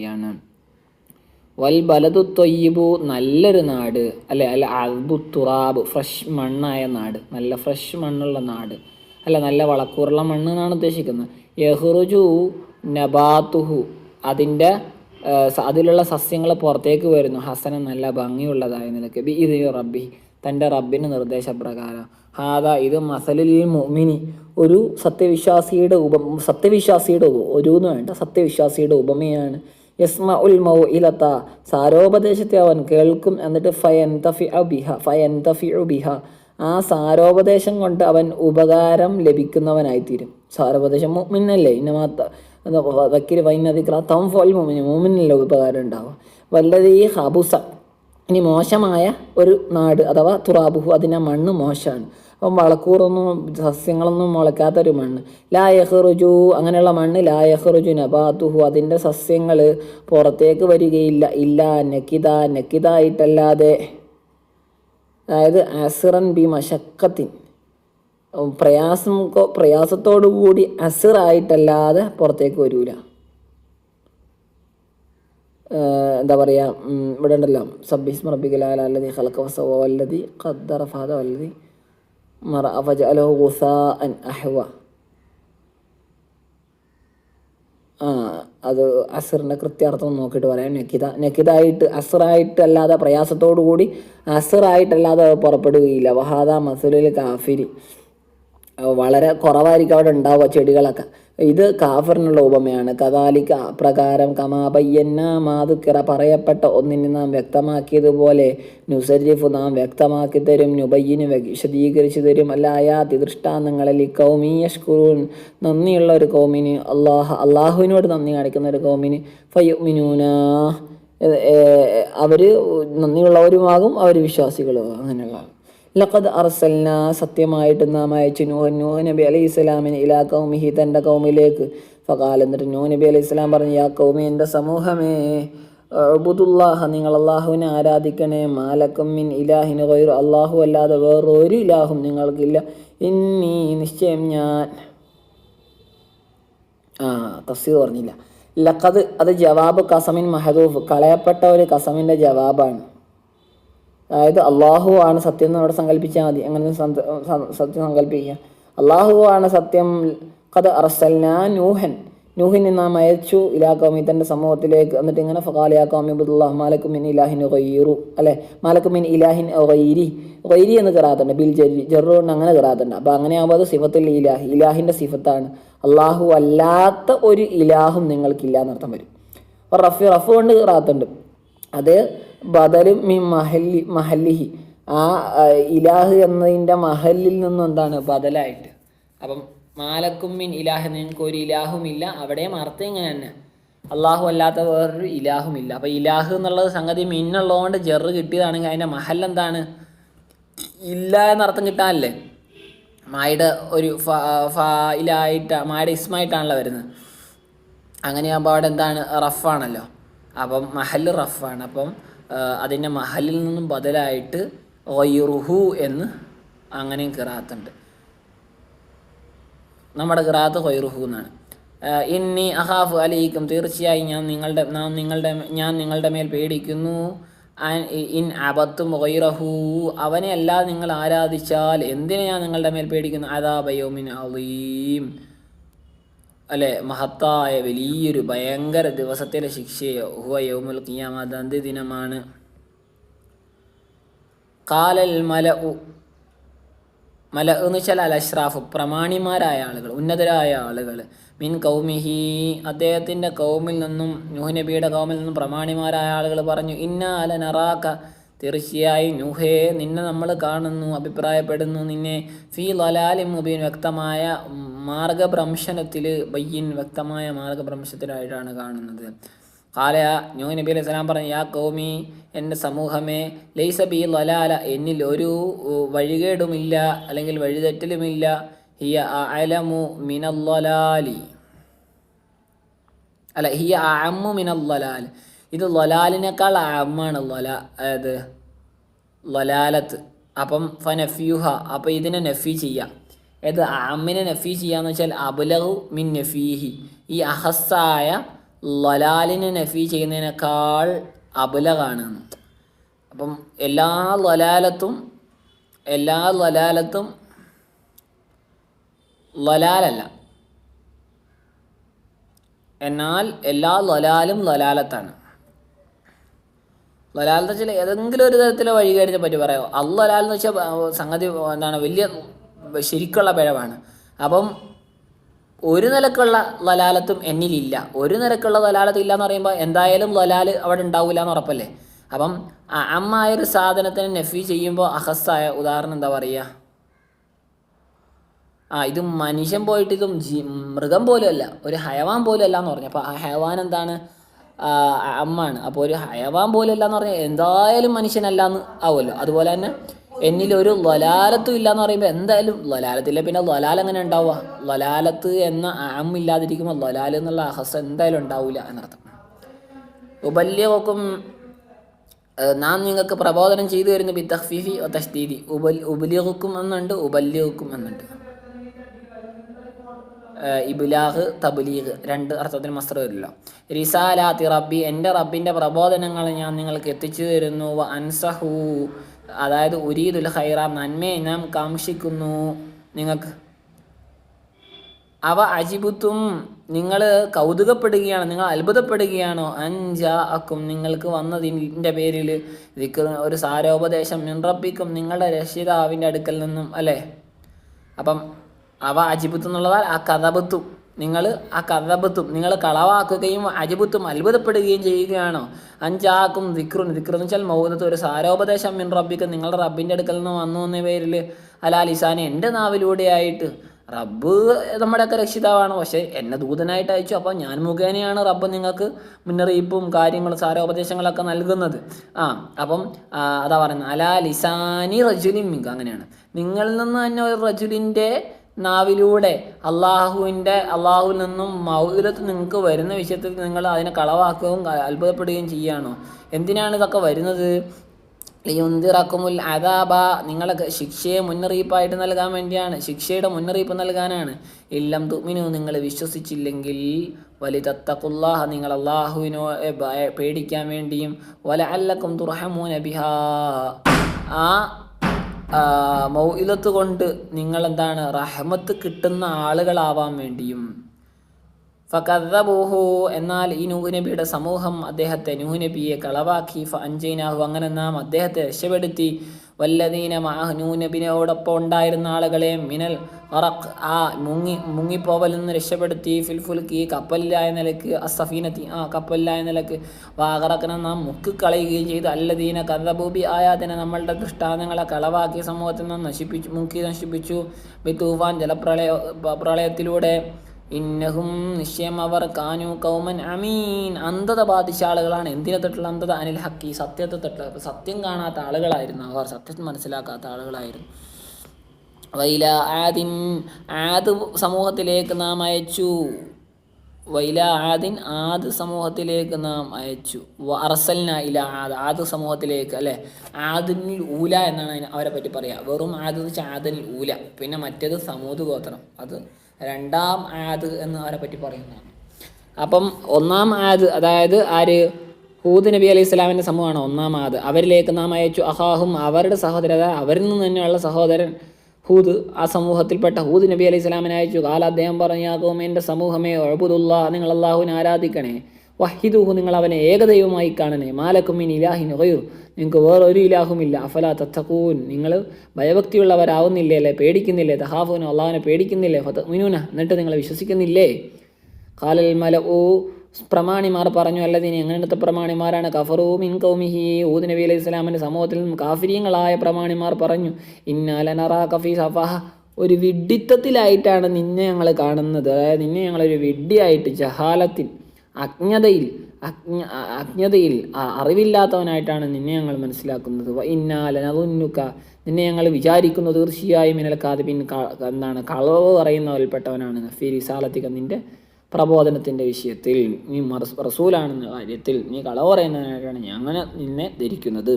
വേണ്ടിയാണ് വൽ ബലതു തൊയ്യബു നല്ലൊരു നാട്. അല്ലെ അല്ല അൽബു തുറാബ് ഫ്രഷ് മണ്ണായ നാട്. നല്ല ഫ്രഷ് മണ്ണുള്ള നാട്. അല്ല നല്ല വളക്കൂറുള്ള മണ്ണ് എന്നാണ് ഉദ്ദേശിക്കുന്നത്. യഹ്റുജു നബാത്തുഹു. അതിന്റെ അതിലുള്ള സസ്യങ്ങൾ പുറത്തേക്ക് വരുന്നു. ഹസന നല്ല ഭംഗിയുള്ളതായ നിലയ്ക്ക് ബി ഇത് റബ്ബി തന്റെ റബ്ബിന് നിർദ്ദേശപ്രകാരം. ഹാദ ഇത് മസലിൽ മുഅ്മിനി ഒരു സത്യവിശ്വാസിയുടെ ഉപ സത്യവിശ്വാസിയുടെ ഒരു എന്ന് വേണ്ട സത്യവിശ്വാസിയുടെ ഉപമയാണ്. യസ്മ ഉൽ ഇലത്ത സാരോപദേശത്തെ അവൻ കേൾക്കും എന്നിട്ട് ഫയൻ തഫി ബിഹ ഫയൻ തഫി ആ സാരോപദേശം കൊണ്ട് അവൻ ഉപകാരം ലഭിക്കുന്നവനായിത്തീരും. സാരോപദേശം മുഅ്മിനല്ലേ? ഇന്നമാത്ത വക്കീൽ വൈനദിക്ര തം ഫോൽ മുമ്മിന് മുമ്മിനല്ലേ ഉപകാരം ഉണ്ടാവുക വല്ലതീ ഹബുസ ഇനി മോശമായ ഒരു നാട് അഥവാ തുറാബുഹു അതിന്റെ മണ്ണ് മോശമാണ്. അപ്പം വളക്കൂറൊന്നും സസ്യങ്ങളൊന്നും മുളയ്ക്കാത്തൊരു മണ്ണ്. ലായഹ് റുജു അങ്ങനെയുള്ള മണ്ണ് ലായഹ് റുജു നബാത്തുഹു അതിന്റെ സസ്യങ്ങൾ പുറത്തേക്ക് വരികയില്ല. ഇല്ല നക്കിത നക്കിതായിട്ടല്ലാതെ. അതായത് അസിറൻ ബി മഷക്കത്തിൻ പ്രയാസം പ്രയാസത്തോടു കൂടി അസിറായിട്ടല്ലാതെ പുറത്തേക്ക് വരൂല. എന്താ പറയുക ഇവിടെ ഉണ്ടല്ലോ. സബ്ബീസ് റബ്ബിക്കലാല ഖലഖ വസവ വല്ലതി ഖദ്ദർ ഫഹദ വല്ലതി മറ അഫജ അലോ ഫജഅലഹു ഗുസാഅൻ അഹ്വ. ആ അത് അസറിന്റെ കൃത്യാർത്ഥം നോക്കിയിട്ട് പറയാം. നക്കിത നക്കിതായിട്ട് അസറായിട്ട് അല്ലാതെ പ്രയാസത്തോടു കൂടി അസറായിട്ടല്ലാതെ പുറപ്പെടുകയില്ല. വഹാദ മസുലിൽ കാഫിരി. വളരെ കുറവായിരിക്കും അവിടെ ഉണ്ടാവുക ചെടികളൊക്കെ. ഇത് കാഫറിനുള്ള ഉപമയാണ്. കഥാലിക്ക പ്രകാരം കമാപയ്യന്ന മാതുക്കിറ പറയപ്പെട്ട ഒന്നിനെ നാം വ്യക്തമാക്കിയതുപോലെ നുസരിഫ് നാം വ്യക്തമാക്കി തരും നുബയ്യിന് വിശദീകരിച്ചു തരും. അല്ലായാതി ദൃഷ്ടാന്തങ്ങളിൽ ഈ കൗമീയഷ്കുറൂൻ നന്ദിയുള്ള ഒരു കൗമിന് അള്ളാഹ് അള്ളാഹുവിനോട് നന്ദി കാണിക്കുന്ന ഒരു കൗമിന് ഫയുമിനൂന അവർ നന്ദിയുള്ളവരുമാകും അവർ വിശ്വാസികളും അങ്ങനെയുള്ള ലഖദ് അർസൽന സത്യമായിട്ട് നാം അയച്ചു നൂഹ്. നൂഹ് നബി അലൈഹി ഇസ്ലാമിന് ഇലാ കൗമിഹി തന്റെ കൗമിലേക്ക് ഫകാൽ എന്നിട്ട് നൂഹ് നബി അലൈഹി ഇസ്ലാം പറഞ്ഞു യാ കൗമി എന്റെ സമൂഹമേ അബുദുല്ലാഹ നിങ്ങൾ അള്ളാഹുവിനെ ആരാധിക്കണേ. മാലക്കം മിൻ ഇലാഹിന് ഗൈറു. അള്ളാഹു അല്ലാതെ വേറൊരു ഇലാഹും നിങ്ങൾക്കില്ല. ഇന്നീ നിശ്ചയം ഞാൻ. ആ തഫ്സീർ പറഞ്ഞില്ല. ലഖദ് അത് ജവാബ് കസമിൻ മഹദൂഫ് കളയപ്പെട്ട ഒരു കസമിന്റെ ജവാബാണ്. അതായത് അള്ളാഹു ആണ് സത്യം എന്ന് അവിടെ സങ്കല്പിച്ചാൽ മതി. അങ്ങനെ സത്യം സങ്കല്പിക്കുക അള്ളാഹു ആണ് സത്യം കഥ അറസൽന നൂഹൻ. നൂഹിനെ നാം അയച്ചു ഇലാക്കോമി കൗമി തന്റെ സമൂഹത്തിലേക്ക് എന്നിട്ട് ഇങ്ങനെ ഫകാലിയാ കൗമി ബുദുല്ലാഹ് മാലക്കും ഇലാഹിൻ ഗൈറു. അല്ലെ? മാലക്കുമിൻ ഇലാഹിൻ ഗൈരി. ഗൈരി എന്ന് കറാത്തുണ്ട് ബിൽ ജരി ജെറുകൊണ്ട് അങ്ങനെ കറാത്തുണ്ട് അപ്പോൾ അങ്ങനെ ആകുമ്പോൾ അത് സിഫത്തിൽ ഇലാഹി. ഇലാഹിന്റെ സിഫത്താണ്. അള്ളാഹു അല്ലാത്ത ഒരു ഇലാഹും നിങ്ങൾക്കില്ല എന്നർത്ഥം വരും. അപ്പോൾ റഫി റഫ് കൊണ്ട് റാത്തുണ്ട് അത് ബദലും മി മഹല്ലി മഹല്ലിഹി ആ ഇലാഹ് എന്നതിന്റെ മഹല്ലിൽ നിന്നും എന്താണ്? ബദലായിട്ട്. അപ്പം മാലക്കും മിൻ ഇലാഹ് നിങ്ങൾക്ക് ഒരു ഇലാഹുമില്ല അവിടെയും അർത്ഥം ഇങ്ങനെ തന്നെ. അള്ളാഹു അല്ലാത്ത വേറൊരു ഇലാഹുമില്ല അപ്പം ഇലാഹ് എന്നുള്ളത് സംഗതി മിന്നുള്ളതുകൊണ്ട് ജെറ് കിട്ടിയതാണെങ്കിൽ അതിന്റെ മഹൽ എന്താണ്? ഇല്ല എന്നർത്ഥം കിട്ടാനല്ലേ? മായുടെ ഒരു ഫായിലായിട്ട് മായുടെ ഇസ്മായിട്ടാണല്ലോ വരുന്നത്. അങ്ങനെയാകുമ്പോൾ അവിടെ എന്താണ്? റഫാണല്ലോ. അപ്പം മഹൽ റഫാണ്. അപ്പം അതിന്റെ മഹലിൽ നിന്നും ബദലായിട്ട് ഒയ്റുഹു എന്ന് അങ്ങനെയും കിറാത്തുണ്ട്. നമ്മുടെ കിറാത്ത് ഹൊയ്റുഹു എന്നാണ്. ഇന്നി അഹാഫ് അലയിക്കും തീർച്ചയായും ഞാൻ നിങ്ങളുടെ നാം നിങ്ങളുടെ ഞാൻ നിങ്ങളുടെ മേൽ പേടിക്കുന്നു. ഇൻ അബത്തും ഒയ്റഹു അവനെ അല്ലാതെ നിങ്ങൾ ആരാധിച്ചാൽ എന്തിനെ ഞാൻ നിങ്ങളുടെ മേൽ പേടിക്കുന്നു? അതാബയോമിൻ അലീം. അല്ലെ? മഹത്തായ വലിയൊരു ഭയങ്കര ദിവസത്തിലെ ശിക്ഷയോ ഹുവ യൗമുൽ ഖിയാമ അന്ത്യദിനമാണ് കാലൽ മല ഉ മല എന്ന് വെച്ചാൽ അൽ അഷ്റാഫ് പ്രമാണിമാരായ ആളുകൾ ഉന്നതരായ ആളുകൾ. മിൻ കൗമിഹി അദ്ദേഹത്തിന്റെ കൗമിൽ നിന്നും നൂഹ് നബിയുടെ കൗമിൽ നിന്നും പ്രമാണിമാരായ ആളുകൾ പറഞ്ഞു ഇന്ന അല നറാക്ക തീർച്ചയായും ന്യൂഹേ നിന്നെ നമ്മൾ കാണുന്നു അഭിപ്രായപ്പെടുന്നു. നിന്നെ ഫീ ലലാലി മുബീൻ വ്യക്തമായ മാർഗഭ്രംശനത്തിൽ ബയ്യൻ വ്യക്തമായ മാർഗഭ്രംശത്തിലായിട്ടാണ് കാണുന്നത്. കാല ന്യൂ നബി അലൈഹി സ്വലാം പറഞ്ഞു യാ കൗമി എന്റെ സമൂഹമേ ലൈസ ബി ലലാല എന്നിൽ ഒരു വഴികേടുമില്ല അല്ലെങ്കിൽ വഴിതെറ്റലുമില്ല. ഹിയ അലമു മിനല്ലലാലി അല്ല ഹിയ അമ്മു മിനല്ലലാൽ ഇത് ലൊലാലിനേക്കാൾ അമ്മാണ് ലൊല അതായത് ലൊലാലത്ത്. അപ്പം ഫനഫ്യൂഹ അപ്പം ഇതിനെ നഫി ചെയ്യാം. ഏത് അമ്മിനെ നഫി ചെയ്യാന്ന് വെച്ചാൽ അബുലഹു മിൻ നഫീഹി. ഈ അഹസ്സായ ലൊലാലിനെ നഫി ചെയ്യുന്നതിനേക്കാൾ അബുലകാണ് അപ്പം എല്ലാ ലൊലാലത്തും എല്ലാ ലൊലാലത്തും ലൊലാലല്ല. എന്നാൽ എല്ലാ ലൊലാലും ലലാലത്താണ്. ലലാലത്ത് വെച്ചാൽ ഏതെങ്കിലും ഒരു തരത്തിലെ വഴികാര്യത്തെ പറ്റി പറയാമോ? അല്ലലാൽ എന്ന് വെച്ചാൽ സംഗതി എന്താണ് വലിയ ശരിക്കുള്ള പിഴവാണ്. അപ്പം ഒരു നിലക്കുള്ള ലലാലത്തും എന്നിലില്ല. ഒരു നിലക്കുള്ള ലലാലത്ത് ഇല്ല എന്ന് പറയുമ്പോൾ എന്തായാലും ലലാൽ അവിടെ ഉണ്ടാവില്ല എന്ന് ഉറപ്പല്ലേ? അപ്പം അമ്മായ ഒരു സാധനത്തിന് നെഫി ചെയ്യുമ്പോൾ അഹസ്സായ ഉദാഹരണം എന്താ പറയുക ആ ഇത് മനുഷ്യൻ പോയിട്ട് ഇതും മൃഗം പോലും അല്ല ഒരു ഹയവാൻ പോലും അല്ല എന്ന് പറഞ്ഞു. അപ്പോൾ ആ ഹയവാൻ എന്താണ്? അമ്മാണ്. അപ്പോൾ ഒരു ഹയവാൻ പോലെയല്ല എന്ന് പറഞ്ഞാൽ എന്തായാലും മനുഷ്യനല്ല എന്ന് ആവുമല്ലോ. അതുപോലെ തന്നെ എന്നിൽ ഒരു ലലാലത്തും ഇല്ല എന്ന് പറയുമ്പോൾ എന്തായാലും ലലാലത്തില്ല പിന്നെ ലലാൽ എങ്ങനെ ഉണ്ടാവുക? ലലാലത്ത് എന്ന അം ഇല്ലാതിരിക്കുമ്പോൾ ലലാൽ എന്നുള്ള അഹസ് എന്തായാലും ഉണ്ടാവില്ല എന്നർത്ഥം. ഉപല്യവക്കും നാം നിങ്ങൾക്ക് പ്രബോധനം ചെയ്തു വരുന്ന ബി തഹ്ഫീഫി ഉപൽ ഉബലിയക്കും എന്നുണ്ട് ഉപല്യവക്കും എന്നുണ്ട്. ഇബ്ലാഹ് തബ്ലീഗ് രണ്ട് അർത്ഥത്തിന് മസ്ത്ര വരില്ലോ റിസാലാത്തി റബ്ബി എന്റെ റബ്ബിന്റെ പ്രബോധനങ്ങൾ ഞാൻ നിങ്ങൾക്ക് എത്തിച്ചു തരുന്നു. വ അൻസഹു അതായത് ഉരീദുൽ ഹൈറ നന്മയെ നാം കാംക്ഷിക്കുന്നു. നിങ്ങൾക്ക് അവ അജിബുത്തും നിങ്ങൾ കൗതുകപ്പെടുകയാണ് നിങ്ങൾ അത്ഭുതപ്പെടുകയാണോ? അഞ്ചാ അക്കും നിങ്ങൾക്ക് വന്നതിന്റെ പേരിൽ. ദിക്ർ ഒരു സാരോപദേശം. മിൻറപ്പിക്കും നിങ്ങളുടെ രക്ഷിതാവിന്റെ അടുക്കൽ നിന്നും അല്ലേ? അപ്പം അവ അജിബുത്ത് എന്നുള്ളതാൽ ആ കഥബത്തും. നിങ്ങൾ ആ കഥബത്തും നിങ്ങൾ കളവാക്കുകയും അജിബുത്തും അത്ഭുതപ്പെടുകയും ചെയ്യുകയാണോ? അഞ്ചാക്കും ദിക്റുൻ. ദിക്ർ എന്ന് വെച്ചാൽ മൗദത്ത് ഒരു സാരോപദേശം മിൻ റബ്ബിക്ക്. നിങ്ങളുടെ റബ്ബിന്റെ അടുക്കൽ നിന്ന് വന്നു എന്ന പേരിൽ. അലാ ലിസാനെ എന്റെ നാവിലൂടെയായിട്ട് റബ്ബ് നമ്മുടെയൊക്കെ രക്ഷിതാവാണ്. പക്ഷേ എന്നെ ദൂതനായിട്ട് അയച്ചു. അപ്പോൾ ഞാൻ മുഖേനയാണ് റബ്ബ് നിങ്ങൾക്ക് മുന്നറിയിപ്പും കാര്യങ്ങളും സാരോപദേശങ്ങളൊക്കെ നൽകുന്നത്. ആ അപ്പം അതാ പറയുന്നത്. അലാ ലിസാനി റജുലിൻ മിങ്ക അങ്ങനെയാണ്. നിങ്ങളിൽ നിന്ന് തന്നെ ഒരു റജുലിന്റെ നാവിലൂടെ അള്ളാഹുവിന്റെ അള്ളാഹുവിൽ നിന്നും മൗലത്ത് നിങ്ങൾക്ക് വരുന്ന വിഷയത്തിൽ നിങ്ങൾ അതിനെ കളവാക്കുകയും അത്ഭുതപ്പെടുകയും ചെയ്യുകയാണോ? എന്തിനാണ് ഇതൊക്കെ വരുന്നത്? ലിയുന്തിറക്കുമുൽ അദാബ നിങ്ങളെ ശിക്ഷയെ മുന്നറിയിപ്പായിട്ട് നൽകാൻ വേണ്ടിയാണ് ശിക്ഷയുടെ മുന്നറിയിപ്പ് നൽകാനാണ്. ഇല്ലം തുമിനു നിങ്ങൾ വിശ്വസിച്ചില്ലെങ്കിൽ വലി തത്തക്കുല്ലാഹ നിങ്ങൾ അള്ളാഹുവിനോ പേടിക്കാൻ വേണ്ടിയും വല അല്ലക്കും തുറഹമൂന ബിഹാ. ആ ആ, മൗഇലത്ത് കൊണ്ട് നിങ്ങൾ എന്താണ് റഹ്മത്ത് കിട്ടുന്ന ആളുകളാവാൻ വേണ്ടിയും ഫക്കദ്ദബൂഹു എന്നാൽ ഈ നൂഹ് നബിയുടെ സമൂഹം അദ്ദേഹത്തെ നൂഹ് നബിയെ കളവാക്കി. ഫ അഞ്ചൈനാഹു അങ്ങനെ നാം അദ്ദേഹത്തെ രക്ഷപ്പെടുത്തി. വല്ലദീന മാഹ് ഉണ്ടായിരുന്ന ആളുകളെ മിനൽ അറഖ് ആ മുങ്ങി മുങ്ങിപ്പോവൽ നിന്ന് രക്ഷപ്പെടുത്തി. ഫിൽഫുൽക്ക് കപ്പലിലായ നിലയ്ക്ക് അസഫീനത്തി ആ കപ്പലിലായ നിലയ്ക്ക്. വാകറക്കനെ നാം മുക്കിക്കളയുകയും ചെയ്തു. അല്ലദീന കഥഭൂപി ആയാതിനെ നമ്മളുടെ ദൃഷ്ടാന്തങ്ങളെ കളവാക്കിയ സമൂഹത്തിൽ നിന്ന് നശിപ്പിച്ചു മുക്കി നശിപ്പിച്ചു. ബി തൂഫാൻ ജലപ്രളയ പ്രളയത്തിലൂടെ ഇന്നഹും നിശ്ചയം അവർ കാനു കൗമൻ അമീൻ. അന്ധത ബാധിച്ച ആളുകളാണ്. എന്തിനെ തൊട്ടുള്ള അന്ധത? അനിൽ ഹക്കി. സത്യത്തെ തൊട്ടുള്ള സത്യം കാണാത്ത ആളുകളായിരുന്നു അവർ. സത്യം മനസ്സിലാക്കാത്ത ആളുകളായിരുന്നു. വൈല ആദിൻ ആദ് സമൂഹത്തിലേക്ക് നാം അയച്ചു. വൈല ആദിൻ ആദ് സമൂഹത്തിലേക്ക് നാം അയച്ചു. അറസൽന ഇല ആദ്. ആദ് സമൂഹത്തിലേക്ക് അല്ലേ? ആദിനിൽ ഊല എന്നാണ് അവരെ പറ്റി പറയുക വെറും ആദ് വെച്ചാൽ ആദിനിൽ ഊല. പിന്നെ മറ്റേത് സമൂത് ഗോത്രം. അത് രണ്ടാം ആദ് എന്ന് അവരെ പറ്റി പറയുന്നതാണ്. അപ്പം ഒന്നാം ആദ് അതായത് ആര്? ഹൂദ് നബി അലൈഹി സ്വലാമിന്റെ സമൂഹമാണ് ഒന്നാം ആദ്. അവരിലേക്ക് നാം അയച്ചു അഹാഹും അവരുടെ സഹോദരൻ അവരിൽ നിന്ന് തന്നെയുള്ള സഹോദരൻ ഹൂദ് ആ സമൂഹത്തിൽപ്പെട്ട ഹൂദ് നബി അലൈഹി സ്വലാമിനെ അയച്ചു. കാല അദ്ദേഹം പറഞ്ഞാകും എന്റെ സമൂഹമേ ഒഴബുദുള്ള നിങ്ങൾ അള്ളാഹുവിനെ ആരാധിക്കണേ. വഹിദുഹു നിങ്ങൾ അവനെ ഏകദൈവമായി കാണണേ. മാലക്കുമിൻ ഇലാഹിൻ ഒയു നിങ്ങൾക്ക് വേറൊരു ഇലാഹുമില്ല. അഫല തത്തക്കൂൻ നിങ്ങൾ ഭയഭക്തിയുള്ളവരാവുന്നില്ലേ? അല്ലേ? പേടിക്കുന്നില്ലേ? തഹാഫുവിനോ അള്ളാഹുവിനെ പേടിക്കുന്നില്ലേ? ഫതമിനുന എന്നിട്ട് നിങ്ങൾ വിശ്വസിക്കുന്നില്ലേ? കാലൽ മല ഓ പ്രമാണിമാർ പറഞ്ഞു അല്ലതിന് എങ്ങനത്തെ പ്രമാണിമാരാണ്. കഫറൂ മിൻ കൗമിഹി ഊദ് നബി അലൈഹി സ്വലാമിന്റെ സമൂഹത്തിൽ കാഫിരിയങ്ങളായ പ്രമാണിമാർ പറഞ്ഞു ഇന്നാലനറ കഫി സഫാഹ. ഒരു വിഡ്ഢിത്തത്തിലായിട്ടാണ് നിന്നെ ഞങ്ങൾ കാണുന്നത്. അതായത് നിന്നെ ഞങ്ങളൊരു വിഡ്ഡിയായിട്ട് ജഹാലത്തിൽ അജ്ഞതയിൽ അജ്ഞ അജ്ഞതയിൽ അറിവില്ലാത്തവനായിട്ടാണ് നിന്നെ ഞങ്ങൾ മനസ്സിലാക്കുന്നത്. ഇന്നാലനുക്ക നിന്നെ ഞങ്ങൾ വിചാരിക്കുന്നു തീർച്ചയായും മിനൽ കാതിബിൻ. എന്താണ് കളവ് പറയുന്നവരിൽപ്പെട്ടവനാണ് നഫീ സാലത്തിക നിന്റെ പ്രബോധനത്തിന്റെ വിഷയത്തിൽ നീ റസൂലാണെന്ന കാര്യത്തിൽ നീ കളവ് പറയുന്നതിനായിട്ടാണ് ഞങ്ങൾ നിന്നെ ധരിക്കുന്നത്.